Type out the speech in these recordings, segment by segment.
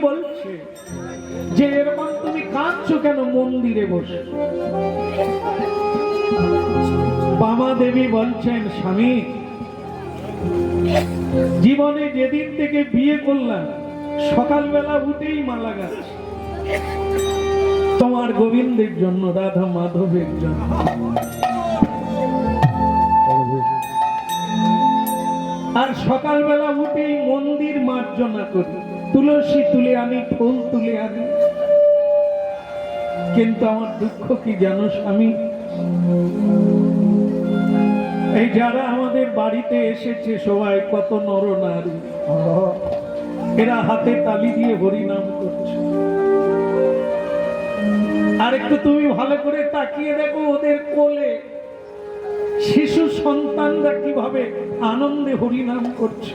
বলছে যে এরকম তুমি কাঁদছো কেন? মন্দিরে বসে। বামা দেবী বলছেন, স্বামী, জীবনে যেদিন থেকে বিয়ে করলাম, সকালবেলা উঠেই মালা গাছ তোমার গোবিন্দের জন্য, রাধা মাধবের জন্য। আর সকালবেলা উঠেই মন্দির মার্জনা করি। তুলসী তুলে আনি, ফুল তুলে আনি। কিন্তু আমার দুঃখ কি জানো স্বামী? এই যারা আমাদের বাড়িতে এসেছে সবাই কত নর নারী। এরা হাতে তালি দিয়ে হরিনাম করছে। আর একটু তুমি ভালো করে তাকিয়ে দেখো ওদের কোলে। শিশু সন্তানরা কীভাবে আনন্দে হরিনাম করছে।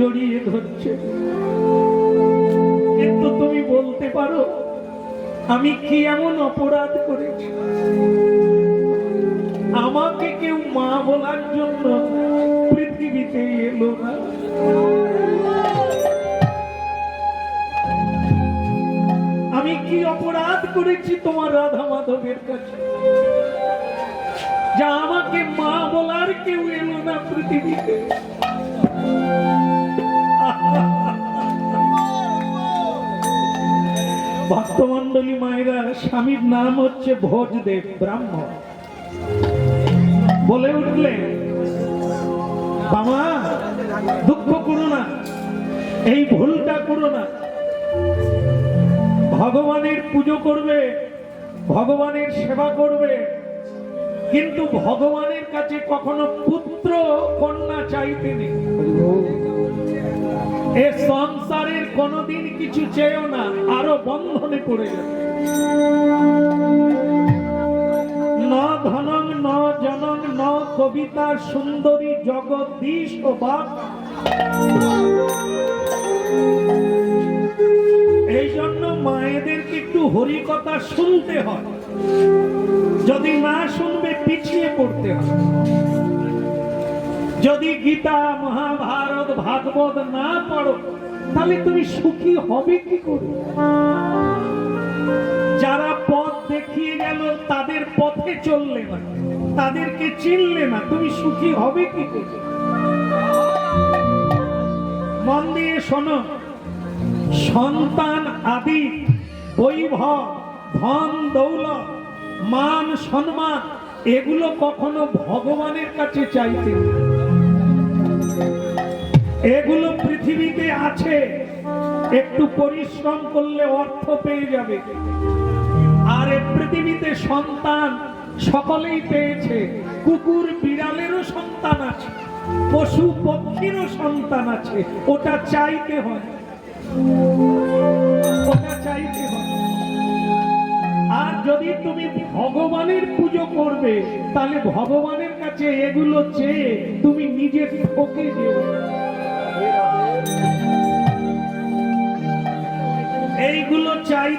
জড়িয়ে ধরছে। কিন্তু তুমি বলতে পারো, আমি কি এমন অপরাধ করেছি? আমাকে কেউ মা বলার জন্য পৃথিবীতে এলো না। আমি কি অপরাধ করেছি তোমার রাধা মাধবের কাছে? যা আমাকে মা বলার কেউ এলো না পৃথিবীতে। ভক্তমন্ডলী মায়েরা, স্বামীর নাম হচ্ছে ভোজদেব ব্রাহ্মণ বলে উঠলেন বাবা, দুঃখ করো না, এই ভুলটা করো না। ভগবানের পুজো করবে, ভগবানের সেবা করবে, কিন্তু ভগবানের কাছে কখনো পুত্র কন্যা চাইতে নেই। এ সংসারের কোনদিন কিছু চেয়েও না, আরও বন্ধনে পড়ে ন ধনং, ন জনং, ন কবিতা, সুন্দরী জগদীশ ও বাপ। এই জন্য মায়েদেরকে একটু হরি কথা শুনতে হয়। যদি না শুনবে, পিছিয়ে পড়তে হয়। যদি গীতা মহাভারত ভাগবত না পড়ো তাহলে তুমি সুখী হবে কি করে যারা পথ দেখিয়ে গেল, তাদের পথে চললে না, তাদেরকে চিনলে না, তুমি সুখী হবে কি করে মন দিয়ে শোনো, সন্তান আদি, বৈভব, ধন, দৌলত, মান, সম্মান, এগুলো কখনো ভগবানের কাছে চাইতে নেই। এগুলো পৃথিবীতে আছে। একটু পরিশ্রম করলে অর্থ পেয়ে যাবে। আর এ পৃথিবীতে সন্তান সকলেই পেয়েছে। কুকুর বিড়ালেরও সন্তান আছে, পশু পক্ষীরও সন্তান আছে। ওটা চাইতে হয়। ওটা চাইতে হয়। আর যদি তুমি ভগবানের পুজো করবে, তাহলে ভগবানের কাছে এগুলো চেয়ে তুমি নিজে ঠকে যেও।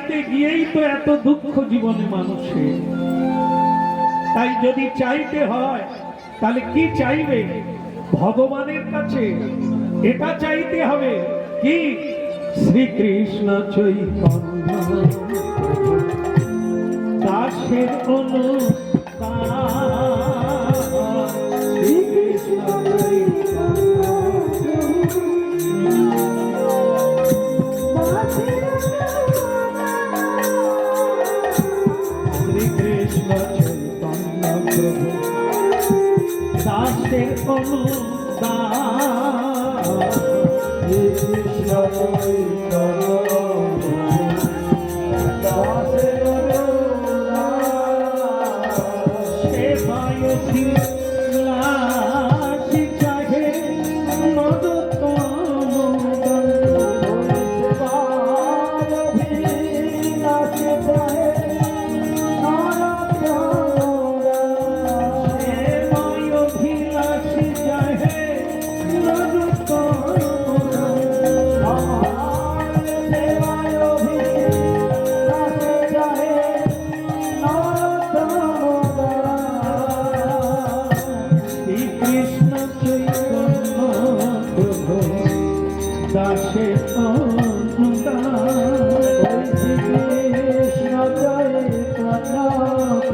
চাইতে গিয়েই তো এত দুঃখ জীবনে মানুষের। তাই যদি চাইতে হয়, তাহলে কি চাইবে? ভগবানের কাছে এটা চাইতে হবে কি? শ্রীকৃষ্ণ চৈতন্য। দাসের অনুদান দাসের অনুদান শ্রীকৃষ্ণ দাসে অনুদান